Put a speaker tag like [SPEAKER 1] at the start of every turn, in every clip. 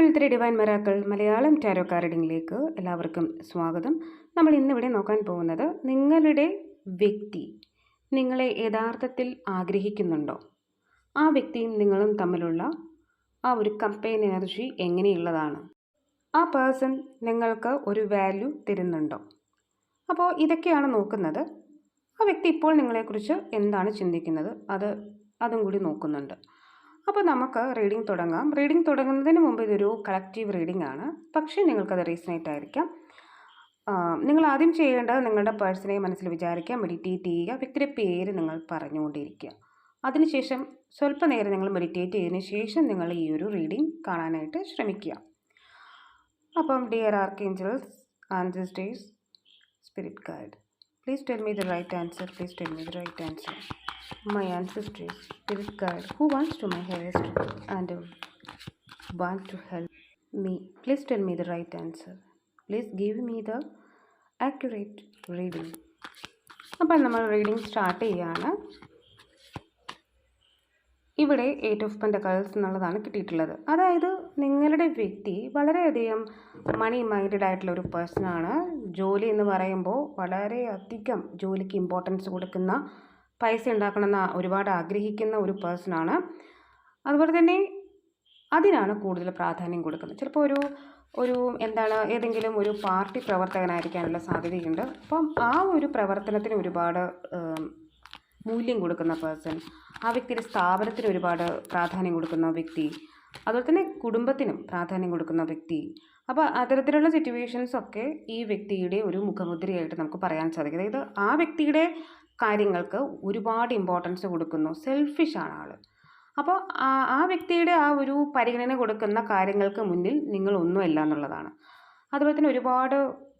[SPEAKER 1] ഇപ്പോഴത്തെ divine miracles Malayalam tarot കാർഡിങ്ങിലേക്ക് എല്ലാവർക്കും സ്വാഗതം. നമ്മൾ ഇന്നിവിടെ നോക്കാൻ പോകുന്നത് നിങ്ങളുടെ വ്യക്തി നിങ്ങളെ യഥാർത്ഥത്തിൽ ആഗ്രഹിക്കുന്നുണ്ടോ? ആ വ്യക്തിയും നിങ്ങളും തമ്മിലുള്ള ആ ഒരു കമ്പൈൻ എനർജി എങ്ങനെയുള്ളതാണ്? ആ പേഴ്സൺ നിങ്ങൾക്ക് ഒരു വാല്യൂ തരുന്നുണ്ടോ? അപ്പോൾ ഇതൊക്കെയാണ് നോക്കുന്നത്. ആ വ്യക്തി ഇപ്പോൾ നിങ്ങളെക്കുറിച്ച് എന്താണ് ചിന്തിക്കുന്നത്? അത് അതും കൂടി നോക്കുന്നുണ്ട്. അപ്പോൾ നമുക്ക് റീഡിംഗ് തുടങ്ങാം. റീഡിംഗ് തുടങ്ങുന്നതിന് മുമ്പ് ഇതൊരു കളക്റ്റീവ് റീഡിംഗ് ആണ്. പക്ഷേ നിങ്ങൾക്കത് റീസണേറ്റ് ആയിരിക്കാം. നിങ്ങൾ ആദ്യം ചെയ്യേണ്ടത് നിങ്ങളുടെ പേഴ്സണെ മനസ്സിൽ വിചാരിക്കുക മെഡിറ്റേറ്റ് ചെയ്യുക വ്യക്തിയുടെ പേര് നിങ്ങൾ പറഞ്ഞുകൊണ്ടിരിക്കുക. അതിനുശേഷം സ്വല്പനേരം നിങ്ങൾ മെഡിറ്റേറ്റ് ചെയ്തതിന് ശേഷം നിങ്ങൾ ഈ ഒരു റീഡിംഗ് കാണാനായിട്ട് ശ്രമിക്കുക. അപ്പം dear archangels ancestors spirit guide Please tell me the right answer please tell me the right answer my ancestors, spirit guide, who wants to my highest and uh, want to help me. Please tell me the right answer. Please give me the accurate reading. അപ്പോൾ നമ്മൾ reading start ചെയ്യാണ് ഇവിടെ eight of പെന്റക്കൾസ് എന്നുള്ളതാണ് കിട്ടിയിട്ടുള്ളത്. അതായത് നിങ്ങളുടെ വ്യക്തി വളരെയധികം മണി മൈൻഡഡ് ആയിട്ടുള്ള ഒരു പേഴ്സണാണ് ജോലി എന്ന് പറയുമ്പോൾ വളരെയധികം ജോലിക്ക് ഇമ്പോർട്ടൻസ് കൊടുക്കുന്ന പൈസ ഉണ്ടാക്കണമെന്ന് ഒരുപാട് ആഗ്രഹിക്കുന്ന ഒരു പേഴ്സണാണ് അതുപോലെ തന്നെ അതിനാണ് കൂടുതൽ പ്രാധാന്യം കൊടുക്കുന്നത്. ചിലപ്പോൾ ഒരു ഒരു എന്താണ് ഏതെങ്കിലും ഒരു പാർട്ടി പ്രവർത്തകനായിരിക്കാനുള്ള സാധ്യതയുണ്ട്. അപ്പം ആ ഒരു പ്രവർത്തനത്തിന് ഒരുപാട് മൂല്യം കൊടുക്കുന്ന പേഴ്സൺ ആ വ്യക്തിയുടെ സ്ഥാപനത്തിന് ഒരുപാട് പ്രാധാന്യം കൊടുക്കുന്ന വ്യക്തി അതുപോലെ തന്നെ കുടുംബത്തിനും പ്രാധാന്യം കൊടുക്കുന്ന വ്യക്തി. അപ്പോൾ അത്തരത്തിലുള്ള സിറ്റുവേഷൻസ് ഒക്കെ ഈ വ്യക്തിയുടെ ഒരു മുഖമുദ്രയായിട്ട് നമുക്ക് പറയാൻ സാധിക്കും. അതായത് ആ വ്യക്തിയുടെ കാര്യങ്ങൾക്ക് ഒരുപാട് ഇമ്പോർട്ടൻസ് കൊടുക്കുന്നു. സെൽഫിഷാണ് ആൾ അപ്പോൾ ആ വ്യക്തിയുടെ ആ ഒരു പരിഗണന കൊടുക്കുന്ന കാര്യങ്ങൾക്ക് മുന്നിൽ നിങ്ങളൊന്നുമല്ല എന്നുള്ളതാണ്. അതുപോലെ തന്നെ ഒരുപാട്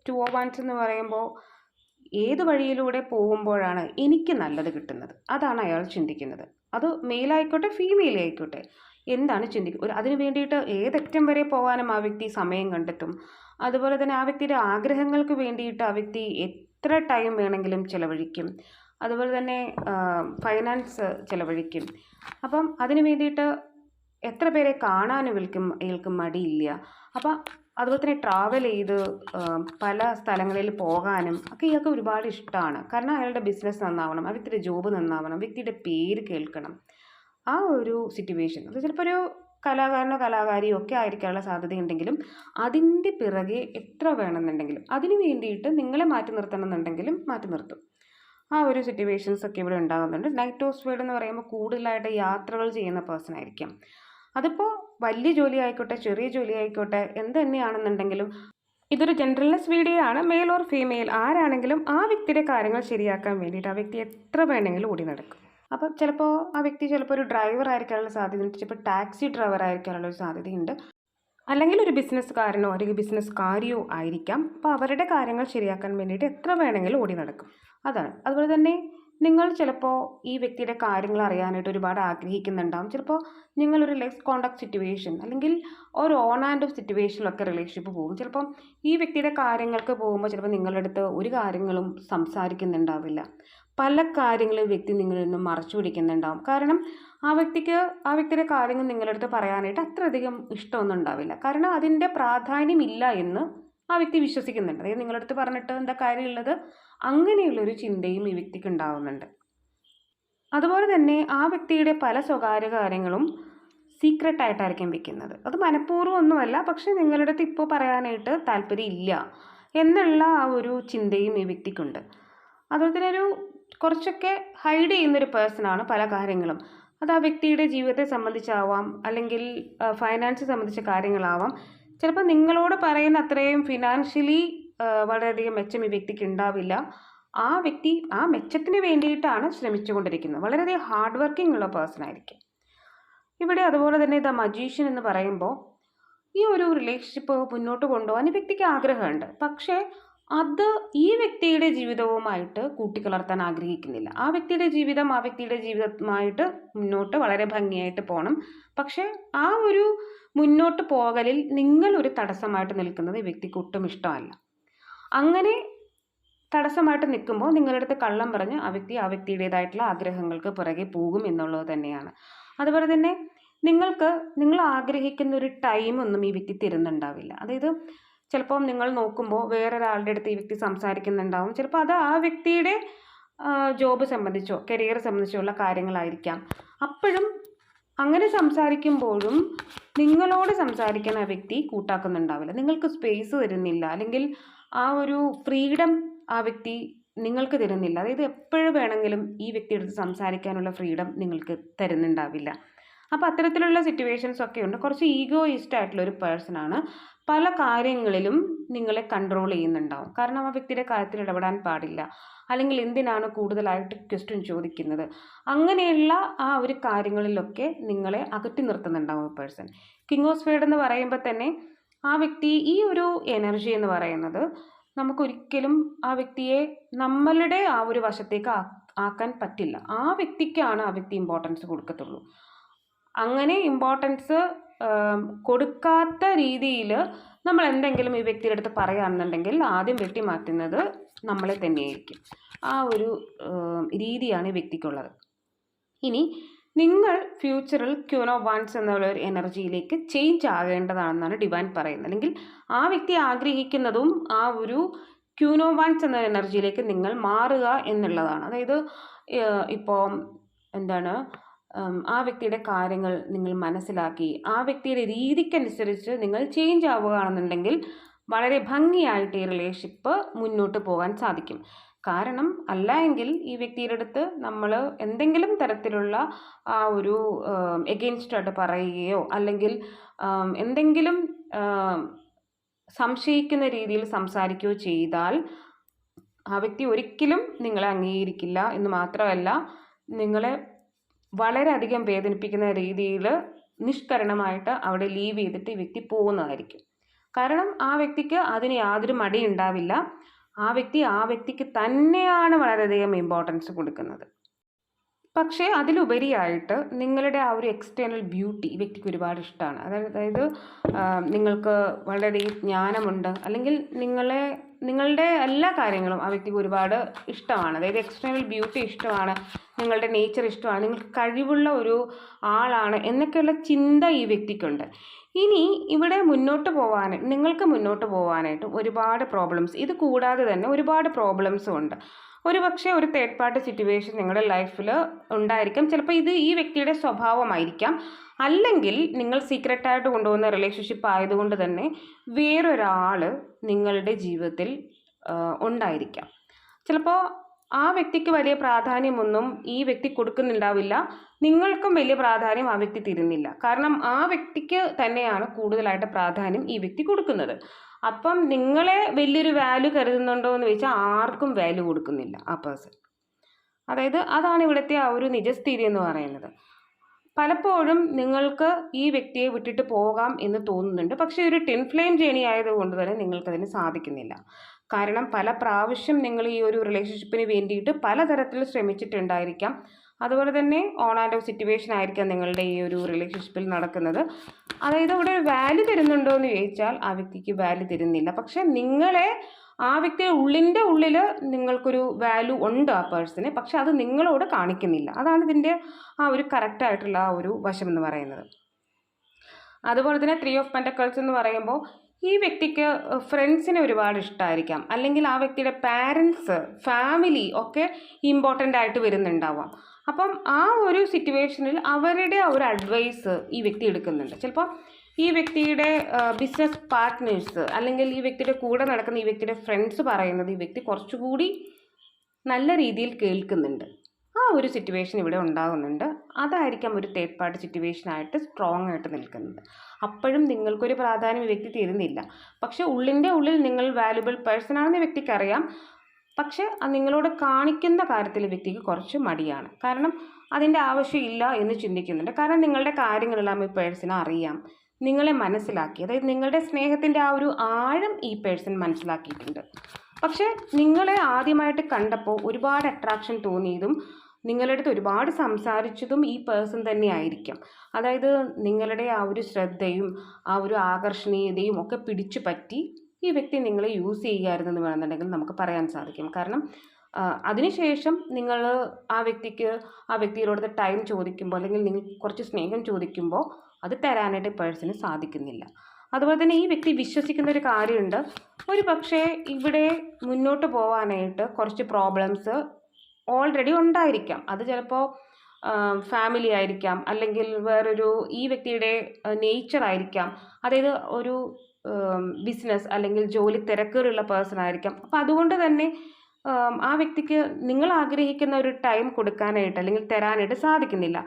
[SPEAKER 1] ടു ഓ വൺസ് എന്ന് പറയുമ്പോൾ ഏത് വഴിയിലൂടെ പോകുമ്പോഴാണ് എനിക്ക് നല്ലത് കിട്ടുന്നത്? അതാണ് അയാൾ ചിന്തിക്കുന്നത്. അത് മെയിലായിക്കോട്ടെ ഫീമെയിൽ ആയിക്കോട്ടെ. എന്താണ് ചിന്തിക്കുക ഒരു അതിന് വേണ്ടിയിട്ട് ഏതറ്റം വരെ പോകാനും ആ വ്യക്തി സമയം കണ്ടെത്തും? അതുപോലെ തന്നെ ആ വ്യക്തിയുടെ ആഗ്രഹങ്ങൾക്ക് വേണ്ടിയിട്ട് ആ വ്യക്തി എത്ര ടൈം വേണമെങ്കിലും ചിലവഴിക്കും? അതുപോലെ തന്നെ ഫൈനാൻസ് ചിലവഴിക്കും. അപ്പം അതിനു വേണ്ടിയിട്ട് എത്ര പേരെ കാണാനും വിൽക്കും മടിയില്ല. അപ്പം അതുപോലെ തന്നെ ട്രാവൽ ചെയ്ത് പല സ്ഥലങ്ങളിൽ പോകാനും ഒക്കെ ഇയാൾക്ക് ഒരുപാട് ഇഷ്ടമാണ് കാരണം അയാളുടെ ബിസിനസ് നന്നാവണം വ്യക്തിയുടെ ജോബ് നന്നാവണം വ്യക്തിയുടെ പേര് കേൾക്കണം. ആ ഒരു സിറ്റുവേഷൻ അത് ചിലപ്പോൾ ഒരു കലാകാരനോ കലാകാരിയോ ഒക്കെ ആയിരിക്കാനുള്ള സാധ്യതയുണ്ടെങ്കിലും അതിന്റെ പിറകെ എത്ര വേണമെന്നുണ്ടെങ്കിലും അതിന് വേണ്ടിയിട്ട് നിങ്ങളെ മാറ്റി നിർത്തണം എന്നുണ്ടെങ്കിലും മാറ്റി നിർത്തും. ആ ഒരു സിറ്റുവേഷൻസ് ഒക്കെ ഇവിടെ ഉണ്ടാകുന്നുണ്ട്. നൈറ്റ് ഓഫ് വേർഡ് എന്ന് പറയുമ്പോൾ കൂടുതലായിട്ട് യാത്രകൾ ചെയ്യുന്ന പേഴ്സൺ ആയിരിക്കും. അതിപ്പോൾ വലിയ ജോലി ആയിക്കോട്ടെ ചെറിയ ജോലി ആയിക്കോട്ടെ എന്ത് തന്നെയാണെന്നുണ്ടെങ്കിലും ഇതൊരു ജനറൽനെസ് വീഡിയോ ആണ്. മെയിൽ ഓർ ഫീമെയിൽ ആരാണെങ്കിലും ആ വ്യക്തിയുടെ കാര്യങ്ങൾ ശരിയാക്കാൻ വേണ്ടിയിട്ട് ആ വ്യക്തി എത്ര വേണമെങ്കിലും ഓടി നടക്കും. അപ്പം ചിലപ്പോൾ ആ വ്യക്തി ചിലപ്പോൾ ഒരു ഡ്രൈവർ ആയിരിക്കാനുള്ള സാധ്യതയുണ്ട്. ചിലപ്പോൾ ടാക്സി ഡ്രൈവർ ആയിരിക്കാനുള്ള ഒരു സാധ്യതയുണ്ട്. അല്ലെങ്കിൽ ഒരു ബിസിനസ്സുകാരനോ അല്ലെങ്കിൽ ബിസിനസ്സുകാരിയോ ആയിരിക്കാം. അപ്പോൾ അവരുടെ കാര്യങ്ങൾ ശരിയാക്കാൻ വേണ്ടിയിട്ട് എത്ര വേണമെങ്കിലും ഓടി നടക്കും. അതാണ്. അതുപോലെ തന്നെ നിങ്ങൾ ചിലപ്പോൾ ഈ വ്യക്തിയുടെ കാര്യങ്ങൾ അറിയാനായിട്ട് ഒരുപാട് ആഗ്രഹിക്കുന്നുണ്ടാവും. ചിലപ്പോൾ നിങ്ങളൊരു ലെസ് കോണ്ടാക്ട് സിറ്റുവേഷൻ അല്ലെങ്കിൽ ഒരു ഓൺ ആൻഡ് ഓഫ് സിറ്റുവേഷനിലൊക്കെ റിലേഷൻഷിപ്പ് പോകും. ചിലപ്പം ഈ വ്യക്തിയുടെ കാര്യങ്ങൾക്ക് പോകുമ്പോൾ ചിലപ്പോൾ നിങ്ങളുടെ അടുത്ത് ഒരു കാര്യങ്ങളും സംസാരിക്കുന്നുണ്ടാവില്ല. പല കാര്യങ്ങളും വ്യക്തി നിങ്ങളിൽ നിന്നും മറച്ചു പിടിക്കുന്നുണ്ടാവും. കാരണം ആ വ്യക്തിക്ക് ആ വ്യക്തിയുടെ കാര്യങ്ങൾ നിങ്ങളുടെ അടുത്ത് പറയാനായിട്ട് അത്രയധികം ഇഷ്ടമൊന്നും ഉണ്ടാവില്ല. കാരണം അതിന്റെ പ്രാധാന്യമില്ല എന്ന് ആ വ്യക്തി വിശ്വസിക്കുന്നുണ്ട്. അതായത് നിങ്ങളുടെ അടുത്ത് പറഞ്ഞിട്ട് എന്താ കാര്യമുള്ളത്? അങ്ങനെയുള്ളൊരു ചിന്തയും ഈ വ്യക്തിക്ക് ഉണ്ടാവുന്നുണ്ട്. അതുപോലെ തന്നെ ആ വ്യക്തിയുടെ പല സ്വകാര്യ കാര്യങ്ങളും സീക്രട്ട് ആയിട്ടായിരിക്കും വെക്കുന്നത്. അത് മനഃപൂർവം ഒന്നുമല്ല പക്ഷേ നിങ്ങളുടെ അടുത്ത് ഇപ്പോൾ പറയാനായിട്ട് താല്പര്യമില്ല എന്നുള്ള ആ ഒരു ചിന്തയും ഈ വ്യക്തിക്കുണ്ട്. അതുപോലെ തന്നെ ഒരു കുറച്ചൊക്കെ ഹൈഡ് ചെയ്യുന്നൊരു പേഴ്സണാണ് പല കാര്യങ്ങളും. അത് ആ വ്യക്തിയുടെ ജീവിതത്തെ സംബന്ധിച്ചാവാം അല്ലെങ്കിൽ ഫൈനാൻസ് സംബന്ധിച്ച കാര്യങ്ങളാവാം. ചിലപ്പോൾ നിങ്ങളോട് പറയുന്ന അത്രയും ഫിനാൻഷ്യലി വളരെയധികം മെച്ചം ഈ വ്യക്തിക്ക് ഉണ്ടാവില്ല. ആ വ്യക്തി ആ മെച്ചത്തിന് വേണ്ടിയിട്ടാണ് ശ്രമിച്ചുകൊണ്ടിരിക്കുന്നത് വളരെയധികം ഹാർഡ് വർക്കിംഗ് ഉള്ള പേഴ്സൺ ആയിരിക്കും. ഇവിടെ അതുപോലെ തന്നെ ദ മജീഷ്യൻ എന്ന് പറയുമ്പോൾ ഈ ഒരു റിലേഷൻഷിപ്പ് മുന്നോട്ട് കൊണ്ടുപോകാൻ ഈ വ്യക്തിക്ക് ആഗ്രഹമുണ്ട്. പക്ഷേ അത് ഈ വ്യക്തിയുടെ ജീവിതവുമായിട്ട് കൂട്ടിക്കലർത്താൻ ആഗ്രഹിക്കുന്നില്ല. ആ വ്യക്തിയുടെ ജീവിതം ആ വ്യക്തിയുടെ ജീവിതമായിട്ട് മുന്നോട്ട് വളരെ ഭംഗിയായിട്ട് പോകണം. പക്ഷേ ആ ഒരു മുന്നോട്ട് പോകലിൽ നിങ്ങൾ ഒരു തടസ്സമായിട്ട് നിൽക്കുന്നത് ഈ വ്യക്തിക്ക് ഒട്ടും ഇഷ്ടമല്ല. അങ്ങനെ തടസ്സമായിട്ട് നിൽക്കുമ്പോൾ നിങ്ങളുടെ അടുത്ത് കള്ളം പറഞ്ഞ് ആ വ്യക്തി ആ വ്യക്തിയുടേതായിട്ടുള്ള ആഗ്രഹങ്ങൾക്ക് പുറകെ പോകും എന്നുള്ളത് തന്നെയാണ്. അതുപോലെ തന്നെ നിങ്ങൾക്ക് നിങ്ങൾ ആഗ്രഹിക്കുന്ന ഒരു ടൈമൊന്നും ഈ വ്യക്തി തരുന്നുണ്ടാവില്ല. അതായത് ചിലപ്പം നിങ്ങൾ നോക്കുമ്പോൾ വേറൊരാളുടെ അടുത്ത് ഈ വ്യക്തി സംസാരിക്കുന്നുണ്ടാവും. ചിലപ്പോൾ അത് ആ വ്യക്തിയുടെ ജോബ് സംബന്ധിച്ചോ കരിയർ സംബന്ധിച്ചോ ഉള്ള കാര്യങ്ങളായിരിക്കാം. അപ്പോഴും അങ്ങനെ സംസാരിക്കുമ്പോഴും നിങ്ങളോട് സംസാരിക്കാൻ ആ വ്യക്തി കൂട്ടാക്കുന്നുണ്ടാവില്ല. നിങ്ങൾക്ക് സ്പേസ് തരുന്നില്ല. അല്ലെങ്കിൽ ആ ഒരു ഫ്രീഡം ആ വ്യക്തി നിങ്ങൾക്ക് തരുന്നില്ല. അതായത് എപ്പോഴും വേണമെങ്കിലും ഈ വ്യക്തിയുടെ അടുത്ത് സംസാരിക്കാനുള്ള ഫ്രീഡം നിങ്ങൾക്ക് തരുന്നുണ്ടാവില്ല. അപ്പോൾ അത്തരത്തിലുള്ള സിറ്റുവേഷൻസ് ഒക്കെ ഉണ്ട്. കുറച്ച് ഈഗോയിസ്റ്റ് ആയിട്ടുള്ള ഒരു പേഴ്സണാണ് പല കാര്യങ്ങളിലും നിങ്ങളെ കൺട്രോൾ ചെയ്യുന്നുണ്ടാവും. കാരണം ആ വ്യക്തിയുടെ കാര്യത്തിൽ ഇടപെടാൻ പാടില്ല. അല്ലെങ്കിൽ എന്തിനാണ് കൂടുതലായിട്ട് ക്വസ്റ്റ്യൻ ചോദിക്കുന്നത്? അങ്ങനെയുള്ള ആ ഒരു കാര്യങ്ങളിലൊക്കെ നിങ്ങളെ അകറ്റി നിർത്തുന്നുണ്ടാവും പേഴ്സൺ. കിങ് ഓഫ് സ്പേഡ് എന്ന് പറയുമ്പോൾ തന്നെ ആ വ്യക്തി ഈ ഒരു എനർജി എന്ന് പറയുന്നത് നമുക്കൊരിക്കലും ആ വ്യക്തിയെ നമ്മളുടെ ആ ഒരു വശത്തേക്ക് ആക്കാൻ പറ്റില്ല. ആ വ്യക്തിക്കാണ് ആ വ്യക്തി ഇമ്പോർട്ടൻസ് കൊടുക്കത്തുള്ളൂ. അങ്ങനെ ഇമ്പോർട്ടൻസ് കൊടുക്കാത്ത രീതിയിൽ നമ്മൾ എന്തെങ്കിലും ഈ വ്യക്തിയുടെ അടുത്ത് പറയുകയാണെന്നുണ്ടെങ്കിൽ ആദ്യം വെട്ടി മാറ്റുന്നത് നമ്മളെ തന്നെയായിരിക്കും. ആ ഒരു രീതിയാണ് ഈ വ്യക്തിക്കുള്ളത്. ഇനി നിങ്ങൾ ഫ്യൂച്ചറിൽ ക്യൂനോ വാൻസ് എന്നുള്ള ഒരു എനർജിയിലേക്ക് ചേഞ്ച് ആകേണ്ടതാണെന്നാണ് ഡിവൈൻ പറയുന്നത്. അല്ലെങ്കിൽ ആ വ്യക്തി ആഗ്രഹിക്കുന്നതും ആ ഒരു ക്യൂനോ വാൻസ് എന്ന എനർജിയിലേക്ക് നിങ്ങൾ മാറുക എന്നുള്ളതാണ്. അതായത് ഇപ്പോൾ എന്താണ് ആ വ്യക്തിയുടെ കാര്യങ്ങൾ നിങ്ങൾ മനസ്സിലാക്കി ആ വ്യക്തിയുടെ രീതിക്കനുസരിച്ച് നിങ്ങൾ ചേഞ്ച് ആവുകയാണെന്നുണ്ടെങ്കിൽ വളരെ ഭംഗിയായിട്ട് ഈ റിലേഷൻഷിപ്പ് മുന്നോട്ട് പോകാൻ സാധിക്കും. കാരണം അല്ല എങ്കിൽ ഈ വ്യക്തിയുടെ അടുത്ത് നമ്മൾ എന്തെങ്കിലും തരത്തിലുള്ള ആ ഒരു എഗെയിൻസ്റ്റായിട്ട് പറയുകയോ അല്ലെങ്കിൽ എന്തെങ്കിലും സംശയിക്കുന്ന രീതിയിൽ സംസാരിക്കുകയോ ചെയ്താൽ ആ വ്യക്തി ഒരിക്കലും നിങ്ങളെ അംഗീകരിക്കില്ല എന്ന് മാത്രമല്ല നിങ്ങളെ വളരെയധികം വേദനിപ്പിക്കുന്ന രീതിയിൽ നിഷ്കരണമായിട്ട് അവിടെ ലീവ് ചെയ്തിട്ട് ഈ വ്യക്തി പോകുന്നതായിരിക്കും. കാരണം ആ വ്യക്തിക്ക് അതിന് യാതൊരു മടിയുണ്ടാവില്ല. ആ വ്യക്തി ആ വ്യക്തിക്ക് തന്നെയാണ് വളരെയധികം ഇമ്പോർട്ടൻസ് കൊടുക്കുന്നത്. പക്ഷേ അതിലുപരിയായിട്ട് നിങ്ങളുടെ ആ ഒരു എക്സ്റ്റേണൽ ബ്യൂട്ടി ഈ വ്യക്തിക്ക് ഒരുപാട് ഇഷ്ടമാണ് അതായത് നിങ്ങൾക്ക് വളരെയധികം ജ്ഞാനമുണ്ട്. അല്ലെങ്കിൽ നിങ്ങളെ നിങ്ങളുടെ എല്ലാ കാര്യങ്ങളും ആ വ്യക്തിക്ക് ഒരുപാട് ഇഷ്ടമാണ്. അതായത് എക്സ്റ്റേണൽ ബ്യൂട്ടി ഇഷ്ടമാണ്. നിങ്ങളുടെ നേച്ചർ ഇഷ്ടമാണ്. നിങ്ങൾക്ക് കഴിവുള്ള ഒരു ആളാണ് എന്നൊക്കെയുള്ള ചിന്ത ഈ വ്യക്തിക്കുണ്ട്. ഇനി ഇവിടെ മുന്നോട്ട് പോകാൻ നിങ്ങൾക്ക് മുന്നോട്ട് പോകാനായിട്ട് ഒരുപാട് പ്രോബ്ലംസ് ഇത് കൂടാതെ തന്നെ ഒരുപാട് പ്രോബ്ലംസും ഉണ്ട്. ഒരു പക്ഷേ ഒരു തേർഡ് പാർട്ടി സിറ്റുവേഷൻ നിങ്ങളുടെ ലൈഫിൽ ഉണ്ടായിരിക്കാം. ചിലപ്പോൾ ഇത് ഈ വ്യക്തിയുടെ സ്വഭാവമായിരിക്കാം. അല്ലെങ്കിൽ നിങ്ങൾ സീക്രട്ടായിട്ട് കൊണ്ടുപോകുന്ന റിലേഷൻഷിപ്പ് ആയതുകൊണ്ട് തന്നെ വേറൊരാൾ നിങ്ങളുടെ ജീവിതത്തിൽ ഉണ്ടായിരിക്കാം. ചിലപ്പോൾ ആ വ്യക്തിക്ക് വലിയ പ്രാധാന്യമൊന്നും ഈ വ്യക്തി കൊടുക്കുന്നുണ്ടാവില്ല. നിങ്ങൾക്കും വലിയ പ്രാധാന്യം ആ വ്യക്തി തരുന്നില്ല. കാരണം ആ വ്യക്തിക്ക് തന്നെയാണ് കൂടുതലായിട്ട് പ്രാധാന്യം ഈ വ്യക്തി കൊടുക്കുന്നത്. അപ്പം നിങ്ങളെ വലിയൊരു വാല്യൂ കരുതുന്നുണ്ടോ എന്ന് ചോദിച്ചാൽ ആർക്കും വാല്യൂ കൊടുക്കുന്നില്ല ആ പേഴ്സൺ അതായത് അതാണ് ഇവിടുത്തെ ആ ഒരു നിജസ്ഥിതി എന്ന് പറയുന്നത്. പലപ്പോഴും നിങ്ങൾക്ക് ഈ വ്യക്തിയെ വിട്ടിട്ട് പോകാം എന്ന് തോന്നുന്നുണ്ട്. പക്ഷേ ഒരു ടിൻ ഫ്ലെയിം ജേണി ആയതുകൊണ്ട് തന്നെ നിങ്ങൾക്കതിന് സാധിക്കുന്നില്ല. കാരണം പല പ്രാവശ്യം നിങ്ങൾ ഈ ഒരു റിലേഷൻഷിപ്പിന് വേണ്ടിയിട്ട് പലതരത്തിൽ ശ്രമിച്ചിട്ടുണ്ടായിരിക്കാം. അതുപോലെ തന്നെ ഓൺ ആൻഡ് ഓഫ് സിറ്റുവേഷൻ ആയിരിക്കാം നിങ്ങളുടെ ഈ ഒരു റിലേഷൻഷിപ്പിൽ നടക്കുന്നത്. അതായത് അവിടെ വാല്യൂ തരുന്നുണ്ടോ എന്ന് ചോദിച്ചാൽ ആ വ്യക്തിക്ക് വാല്യൂ തരുന്നില്ല. പക്ഷേ നിങ്ങളെ ആ വ്യക്തിയുടെ ഉള്ളിന്റെ ഉള്ളിൽ നിങ്ങൾക്കൊരു വാല്യൂ ഉണ്ട് ആ പേഴ്സണ് പക്ഷെ അത് നിങ്ങളോട് കാണിക്കുന്നില്ല. അതാണ് ഇതിന്റെ ആ ഒരു കറക്റ്റായിട്ടുള്ള ആ ഒരു വശം എന്ന് പറയുന്നത്. അതുപോലെ തന്നെ ത്രീ ഓഫ് പെന്റക്കൾസ് എന്ന് പറയുമ്പോൾ ഈ വ്യക്തിക്ക് ഫ്രണ്ട്സിനെ ഒരുപാട് ഇഷ്ടമായിരിക്കാം അല്ലെങ്കിൽ ആ വ്യക്തിയുടെ പാരൻസ് ഫാമിലി ഒക്കെ ഇമ്പോർട്ടന്റ് ആയിട്ട് വരുന്നുണ്ടാവാം. അപ്പം ആ ഒരു സിറ്റുവേഷനിൽ അവരുടെ ഒരു അഡ്വൈസ് ഈ വ്യക്തി എടുക്കുന്നുണ്ട്. ചിലപ്പോൾ ഈ വ്യക്തിയുടെ ബിസിനസ് പാർട്ട്നേഴ്സ് അല്ലെങ്കിൽ ഈ വ്യക്തിയുടെ കൂടെ നടക്കുന്ന ഈ വ്യക്തിയുടെ ഫ്രണ്ട്സ് പറയുന്നത് ഈ വ്യക്തി കുറച്ചുകൂടി നല്ല രീതിയിൽ കേൾക്കുന്നുണ്ട്. ആ ഒരു സിറ്റുവേഷൻ ഇവിടെ ഉണ്ടാകുന്നുണ്ട് അതായിരിക്കാം ഒരു തേർഡ് പാർട്ടി സിറ്റുവേഷനായിട്ട് സ്ട്രോങ് ആയിട്ട് നിൽക്കുന്നത്. അപ്പോഴും നിങ്ങൾക്കൊരു പ്രാധാന്യം ഈ വ്യക്തി തരുന്നില്ല. പക്ഷേ ഉള്ളിന്റെ ഉള്ളിൽ നിങ്ങൾ വാല്യുബിൾ പേഴ്സൺ ആണെന്ന് വ്യക്തിക്കറിയാം. പക്ഷേ നിങ്ങളോട് കാണിക്കുന്ന കാര്യത്തിൽ വ്യക്തിക്ക് കുറച്ച് മടിയാണ്. കാരണം അതിന്റെ ആവശ്യമില്ല എന്ന് ചിന്തിക്കുന്നുണ്ട്. കാരണം നിങ്ങളുടെ കാര്യങ്ങളെല്ലാം ഈ പേഴ്സണെ അറിയാം. നിങ്ങളെ മനസ്സിലാക്കി. അതായത് നിങ്ങളുടെ സ്നേഹത്തിന്റെ ആ ഒരു ആഴം ഈ പേഴ്സൺ മനസ്സിലാക്കിയിട്ടുണ്ട്. പക്ഷേ നിങ്ങളെ ആദ്യമായിട്ട് കണ്ടപ്പോൾ ഒരുപാട് അട്രാക്ഷൻ തോന്നിയതും നിങ്ങളുടെ അടുത്ത് ഒരുപാട് സംസാരിച്ചതും ഈ പേഴ്സൺ തന്നെ ആയിരിക്കാം. അതായത് നിങ്ങളുടെ ആ ഒരു ശ്രദ്ധയും ആ ഒരു ആകർഷണീയതയും ഒക്കെ പിടിച്ചു പറ്റി ഈ വ്യക്തി നിങ്ങളെ യൂസ് ചെയ്യുകയായിരുന്നു എന്ന് വേണമെന്നുണ്ടെങ്കിൽ നമുക്ക് പറയാൻ സാധിക്കും. കാരണം അതിനുശേഷം നിങ്ങൾ ആ വ്യക്തിക്ക് ആ വ്യക്തിയോട് ടൈം ചോദിക്കുമ്പോൾ അല്ലെങ്കിൽ നിങ്ങൾ കുറച്ച് സ്നേഹം ചോദിക്കുമ്പോൾ അത് തരാനായിട്ട് പേഴ്സന് സാധിക്കുന്നില്ല. അതുപോലെ തന്നെ ഈ വ്യക്തി വിശ്വസിക്കുന്ന ഒരു കാര്യമുണ്ട്. ഒരു പക്ഷേ ഇവിടെ മുന്നോട്ട് പോകാനായിട്ട് കുറച്ച് പ്രോബ്ലംസ് ഓൾറെഡി ഉണ്ടായിരിക്കാം. അത് ചിലപ്പോൾ ഫാമിലി ആയിരിക്കാം. അല്ലെങ്കിൽ വേറൊരു ഈ വ്യക്തിയുടെ നേച്ചർ ആയിരിക്കാം. അതായത് ഒരു ബിസിനസ് അല്ലെങ്കിൽ ജോലി തിരക്കുകളുള്ള പേഴ്സൺ ആയിരിക്കാം. അപ്പം അതുകൊണ്ട് തന്നെ ആ വ്യക്തിക്ക് നിങ്ങൾ ആഗ്രഹിക്കുന്ന ഒരു ടൈം കൊടുക്കാനായിട്ട് അല്ലെങ്കിൽ തരാനായിട്ട് സാധിക്കുന്നില്ല.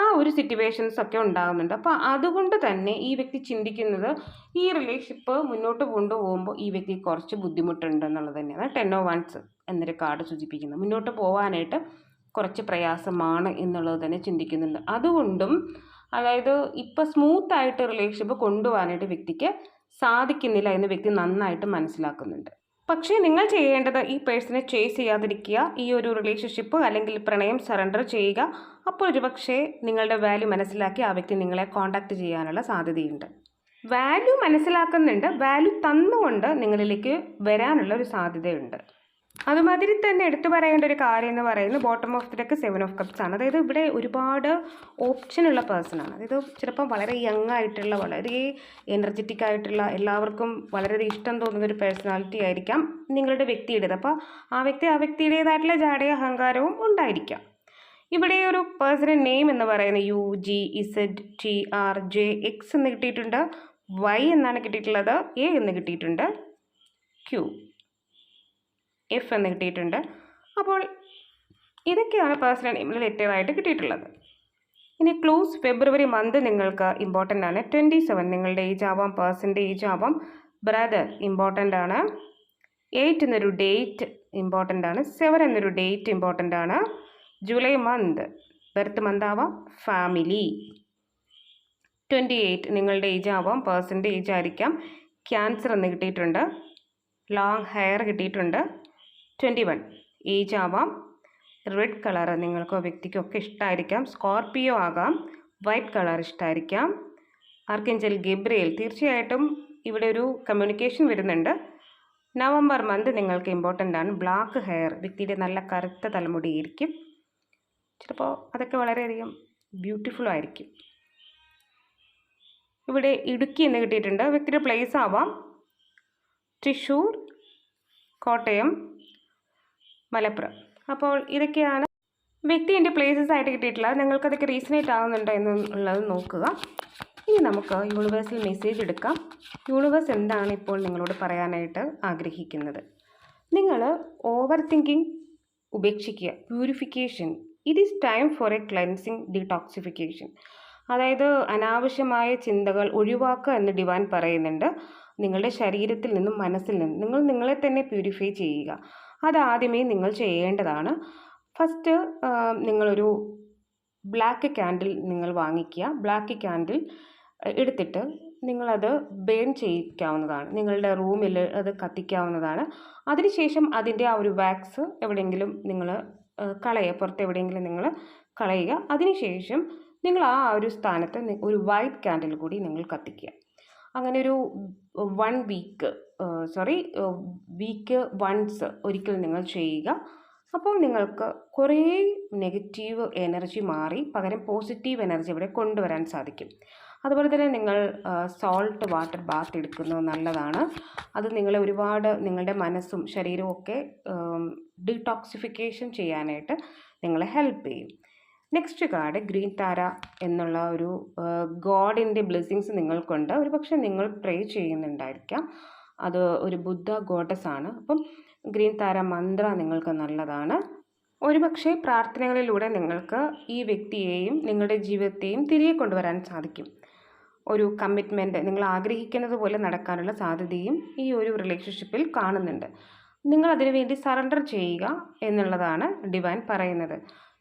[SPEAKER 1] ആ ഒരു സിറ്റുവേഷൻസ് ഒക്കെ ഉണ്ടാകുന്നുണ്ട് അപ്പോൾ അതുകൊണ്ട് തന്നെ ഈ വ്യക്തി ചിന്തിക്കുന്നത് ഈ റിലേഷൻഷിപ്പ് മുന്നോട്ട് കൊണ്ടുപോകുമ്പോൾ ഈ വ്യക്തി കുറച്ച് ബുദ്ധിമുട്ടുണ്ട് എന്നുള്ളത് തന്നെയാണ്. ടെൻ ഓ വൺസ് എന്നൊരു കാർഡ് സൂചിപ്പിക്കുന്നത് മുന്നോട്ട് പോകാനായിട്ട് കുറച്ച് പ്രയാസമാണ് എന്നുള്ളത് തന്നെ ചിന്തിക്കുന്നുണ്ട്. അതുകൊണ്ടും അതായത് ഇപ്പോൾ സ്മൂത്തായിട്ട് റിലേഷൻഷിപ്പ് കൊണ്ടുപോകാനായിട്ട് വ്യക്തിക്ക് സാധിക്കുന്നില്ല എന്ന് വ്യക്തി നന്നായിട്ട് മനസ്സിലാക്കുന്നുണ്ട്. പക്ഷേ നിങ്ങൾ ചെയ്യേണ്ടത് ഈ പേഴ്സണെ ചേസ് ചെയ്യാതിരിക്കുക ഈ ഒരു റിലേഷൻഷിപ്പ് അല്ലെങ്കിൽ പ്രണയം സറണ്ടർ ചെയ്യുക. അപ്പോൾ ഒരുപക്ഷെ നിങ്ങളുടെ വാല്യൂ മനസ്സിലാക്കി ആ വ്യക്തി നിങ്ങളെ കോൺടാക്റ്റ് ചെയ്യാനുള്ള സാധ്യതയുണ്ട്. വാല്യൂ മനസ്സിലാക്കുന്നുണ്ട് വാല്യൂ തന്നുകൊണ്ട് നിങ്ങളിലേക്ക് വരാനുള്ള ഒരു സാധ്യതയുണ്ട്. അതുമാതിരി തന്നെ എടുത്തു പറയേണ്ട ഒരു കാര്യം എന്ന് പറയുന്നത് bottom of the deck seven of cups ആണ്. അതായത് ഇവിടെ ഒരുപാട് ഓപ്ഷൻ ഉള്ള പേഴ്സൺ ആണ്. അതായത് ചിലപ്പം വളരെ യങ് ആയിട്ടുള്ള വളരെ എനർജറ്റിക് ആയിട്ടുള്ള എല്ലാവർക്കും വളരെ ഇഷ്ടം തോന്നുന്ന ഒരു പേഴ്സണാലിറ്റി ആയിരിക്കാം നിങ്ങളുടെ വ്യക്തിയുടേത്. അപ്പോൾ ആ വ്യക്തി ആ വ്യക്തിയുടേതായിട്ടുള്ള ജാടയ അഹങ്കാരവും ഉണ്ടായിരിക്കാം. ഇവിടെ ഒരു പേഴ്സണൽ നെയിം എന്ന് പറയുന്നത് U G Z T R J X എന്ന് കിട്ടിയിട്ടുണ്ട്. വൈ എന്നാണ് കിട്ടിയിട്ടുള്ളത്. എ എന്ന് കിട്ടിയിട്ടുണ്ട്. ക്യൂ എഫ് എന്ന് കിട്ടിയിട്ടുണ്ട്. അപ്പോൾ ഇതൊക്കെയാണ് പേഴ്സണൽ നെയിമിൽ ലെറ്ററായിട്ട് കിട്ടിയിട്ടുള്ളത്. ഇനി ക്ലൂസ് ഫെബ്രുവരി മന്ത് നിങ്ങൾക്ക് ഇമ്പോർട്ടന്റ് ആണ്. ട്വന്റി സെവൻ നിങ്ങളുടെ ഏജ് ആവാം പേഴ്സന്റെ ഏജ് ആവാം. ബ്രദർ ഇമ്പോർട്ടന്റ് ആണ്. എയ്റ്റ് എന്നൊരു ഡേറ്റ് ഇമ്പോർട്ടന്റ് ആണ്. സെവൻ എന്നൊരു ഡേറ്റ് ഇമ്പോർട്ടന്റ് ആണ്. ജൂലൈ മന്ത് ബർത്ത് മന്ത് ആവാം ഫാമിലി ട്വന്റി എയ്റ്റ് നിങ്ങളുടെ ഏജ് ആവാം പേഴ്സന്റെ ഏജ് ആയിരിക്കാം. ക്യാൻസർ എന്ന് കിട്ടിയിട്ടുണ്ട്. ലോങ് ഹെയർ കിട്ടിയിട്ടുണ്ട്. Twenty one. ഏജ് ആവാം റെഡ് കളർ നിങ്ങൾക്കോ വ്യക്തിക്കൊക്കെ ഇഷ്ടമായിരിക്കാം സ്കോർപിയോ ആകാം. വൈറ്റ് കളർ ഇഷ്ടമായിരിക്കാം ആർക്കെഞ്ചൽ ഗിബ്രിയൽ തീർച്ചയായിട്ടും ഇവിടെ ഒരു കമ്മ്യൂണിക്കേഷൻ വരുന്നുണ്ട്. നവംബർ മന്ത് നിങ്ങൾക്ക് ഇമ്പോർട്ടന്റ് ആണ്. ബ്ലാക്ക് ഹെയർ വ്യക്തിയുടെ നല്ല കറുത്ത തലമുടിയായിരിക്കും. ചിലപ്പോൾ അതൊക്കെ വളരെയധികം ബ്യൂട്ടിഫുൾ ആയിരിക്കും. ഇവിടെ ഇടുക്കി എന്ന് കിട്ടിയിട്ടുണ്ട്. വ്യക്തിയുടെ പ്ലേസ് ആവാം. തൃശ്ശൂർ കോട്ടയം മലപ്പുറം. അപ്പോൾ ഇതൊക്കെയാണ് വ്യക്തി എന്റെ പ്ലേസസ് ആയിട്ട് കിട്ടിയിട്ടുള്ളത്. നിങ്ങൾക്കതൊക്കെ റീസണേറ്റ് ആവുന്നുണ്ടോ എന്നുള്ളത് നോക്കുക. ഇനി നമുക്ക് യൂണിവേഴ്സിൽ മെസ്സേജ് എടുക്കാം. യൂണിവേഴ്സ് എന്താണ് ഇപ്പോൾ നിങ്ങളോട് പറയാനായിട്ട് ആഗ്രഹിക്കുന്നത്? നിങ്ങൾ ഓവർ തിങ്കിങ് ഉപേക്ഷിക്കുക. Purification it is time for a cleansing detoxification അതായത് അനാവശ്യമായ ചിന്തകൾ ഒഴിവാക്കുക എന്ന് ഡിവാൻ പറയുന്നുണ്ട്. നിങ്ങളുടെ ശരീരത്തിൽ നിന്നും മനസ്സിൽ നിന്നും. നിങ്ങൾ നിങ്ങളെ തന്നെ പ്യൂരിഫൈ ചെയ്യുക. അതാദ്യമേ നിങ്ങൾ ചെയ്യേണ്ടതാണ്. ഫസ്റ്റ് നിങ്ങളൊരു ബ്ലാക്ക് ക്യാൻഡിൽ നിങ്ങൾ വാങ്ങിക്കുക. ബ്ലാക്ക് ക്യാൻഡിൽ എടുത്തിട്ട് നിങ്ങളത് ബേൺ ചെയ്യിക്കാവുന്നതാണ്. നിങ്ങളുടെ റൂമിൽ അത് കത്തിക്കാവുന്നതാണ്. അതിനുശേഷം അതിന്റെ ആ ഒരു വാക്സ് എവിടെയെങ്കിലും നിങ്ങൾ കളയുക. പുറത്ത് എവിടെയെങ്കിലും നിങ്ങൾ കളയുക. അതിനുശേഷം നിങ്ങൾ ആ ഒരു സ്ഥാനത്ത് ഒരു വൈറ്റ് ക്യാൻഡിൽ കൂടി നിങ്ങൾ കത്തിക്കുക. അങ്ങനെ ഒരു one week sorry week once ഒരിക്കൽ നിങ്ങൾ ചെയ്യുക. അപ്പോൾ നിങ്ങൾക്ക് കുറേ നെഗറ്റീവ് എനർജി മാറി പകരം പോസിറ്റീവ് എനർജി ഇവിടെ കൊണ്ടുവരാൻ സാധിക്കും. അതുപോലെ തന്നെ നിങ്ങൾ സോൾട്ട് വാട്ടർ ബാത്ത് എടുക്കുന്നത് നല്ലതാണ്. അത് നിങ്ങളെ ഒരുപാട് നിങ്ങളുടെ മനസ്സും ശരീരവും ഒക്കെ ഡീടോക്സിഫിക്കേഷൻ ചെയ്യാനായിട്ട് നിങ്ങളെ ഹെൽപ്പ് ചെയ്യും. നെക്സ്റ്റ് കാർഡ് ഗ്രീൻ താര എന്നുള്ള ഒരു ഗോഡിന്റെ ബ്ലെസ്സിങ്സ് നിങ്ങൾക്കുണ്ട്. ഒരു പക്ഷേ നിങ്ങൾ പ്രേ ചെയ്യുന്നുണ്ടായിരിക്കാം. അത് ഒരു ബുദ്ധ ഗോഡസ് ആണ്. അപ്പം ഗ്രീൻ താര മന്ത്ര നിങ്ങൾക്ക് നല്ലതാണ്. ഒരുപക്ഷെ പ്രാർത്ഥനകളിലൂടെ നിങ്ങൾക്ക് ഈ വ്യക്തിയെയും നിങ്ങളുടെ ജീവിതത്തെയും തിരികെ കൊണ്ടുവരാൻ സാധിക്കും. ഒരു കമ്മിറ്റ്മെന്റ് നിങ്ങൾ ആഗ്രഹിക്കുന്നത് പോലെ നടക്കാനുള്ള സാധ്യതയും ഈ ഒരു റിലേഷൻഷിപ്പിൽ കാണുന്നുണ്ട്. നിങ്ങൾ അതിനു വേണ്ടി സറണ്ടർ ചെയ്യുക എന്നുള്ളതാണ് ഡിവൈൻ പറയുന്നത്.